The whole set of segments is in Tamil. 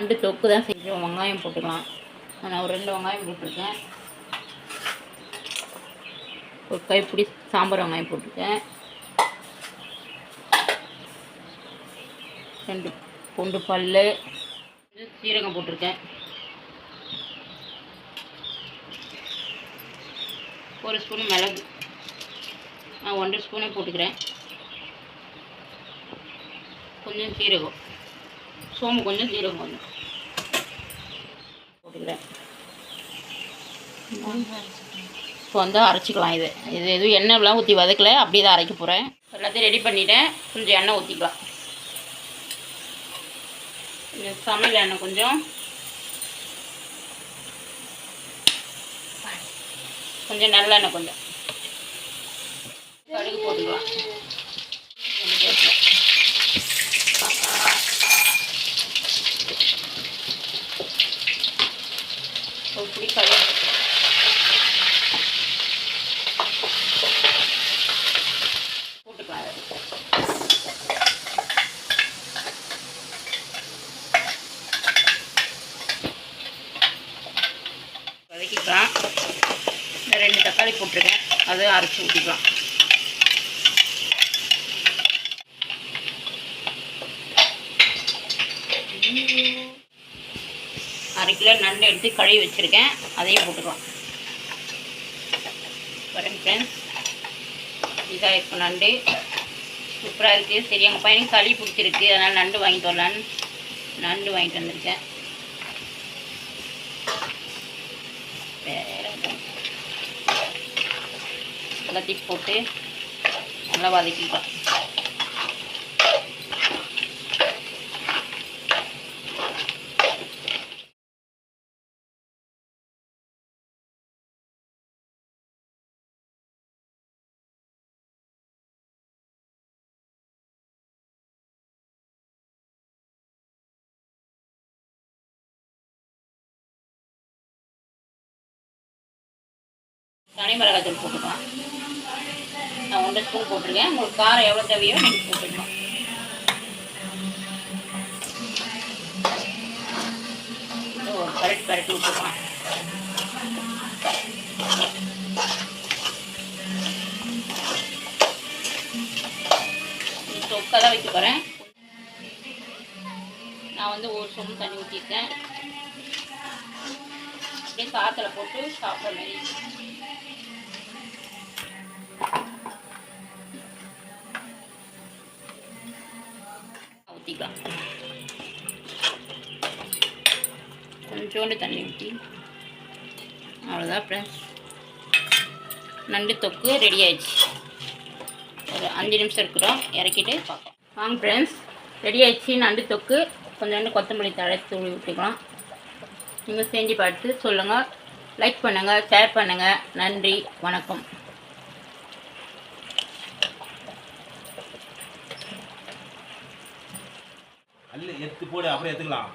நண்டு தொக்கு தான் செஞ்சோம் வெங்காயம் போட்டுக்கலாம். நான் ஒரு ரெண்டு வெங்காயம் போட்டிருக்கேன். ஒரு கைப்பிடி சாம்பார் வெங்காயம் போட்டிருக்கேன். ரெண்டு பூண்டு பல் சீரகம் போட்டிருக்கேன். ஒரு ஸ்பூன் மிளகு. நான் ஒன்றரை ஸ்பூனே போட்டுக்கிறேன். கொஞ்சம் சீரகம். சோம்பு கொஞ்சம் ஜீரகம் கொஞ்சம். போட்டுக்கிறேன். இப்போ வந்து அரைச்சிக்கலாம் இது. இது எதுவும் எண்ணெய்லாம் ஊற்றி வதக்கல அப்படியே தான் அரைக்க போகிறேன் எல்லாத்தையும் ரெடி பண்ணிவிட்டேன் கொஞ்சம் எண்ணெய் ஊற்றிக்கலாம் சமையல் எண்ணெய் கொஞ்சம். கொஞ்சம் நல்லெண்ணெய் கொஞ்சம். கடுகு போட்டுக்கலாம் கொஞ்சம் போட்டுக்கலாம். ஒரு பிடி கடுகு போட்டுக்கலாம் அதை. வதக்கிக்கலாம் இந்த ரெண்டு தக்காளி போட்டிருக்கேன். அதை அரைச்சி ஊற்றிக்கலாம் அரை கிலோ நண்டு எடுத்து கழுவி வச்சுருக்கேன். அதையும் போட்டுக்கலாம். பாருங்க ஃப்ரெண்ட்ஸ் இதாக இருக்கும் நண்டு. சூப்பராக இருக்குது சரி எங்கள் பையனுக்கு சளி பிடிச்சிருக்கு. அதனால் நண்டு வாங்கிட்டு வரலான்னு நண்டு வாங்கிட்டு வந்திருக்கேன். வேறு எல்லாத்தையும் போட்டு நல்லா வதக்கிக்கலாம். தனி மிளகாத்தூள் போட்டுக்கலாம். நான் ஒன்றரை ஸ்பூன் போட்டிருக்கேன். உங்களுக்கு காரம் எவ்வளோ தேவையோ நீங்கள் போட்டுக்கலாம். இது ஒரு பரட்டு பரட்டி விட்டுக்கலாம் தொக்கை தான் வைக்க போகிறேன் நான் வந்து ஒரு சொம்பு தண்ணி ஊற்றிருக்கேன் அப்படியே சாத்தில் போட்டு சாப்பிட்ற மாதிரி. ஊற்றிக்கலாம் கொஞ்சோண்டு தண்ணி ஊற்றி அவ்வளோதான் ஃப்ரெண்ட்ஸ் நண்டு தொக்கு ரெடி ஆயிடுச்சு. ஒரு அஞ்சு நிமிஷம் இருக்கிறோம். இறக்கிட்டு பார்ப்போம். வாங்க ஃப்ரெண்ட்ஸ் ரெடி ஆயிடுச்சு. நண்டு தொக்கு. கொஞ்சோண்டு கொத்தமல்லி தழை தூவி விட்டுக்கலாம் நீங்கள் செஞ்சு பார்த்து சொல்லுங்கள் லைக் பண்ணுங்கள் ஷேர் பண்ணுங்கள் நன்றி. வணக்கம். அல்ல எடுத்து போடு அப்புறம் எடுத்துக்கலாம்.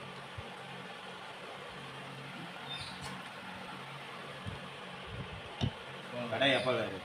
கடை எப்போ வேறு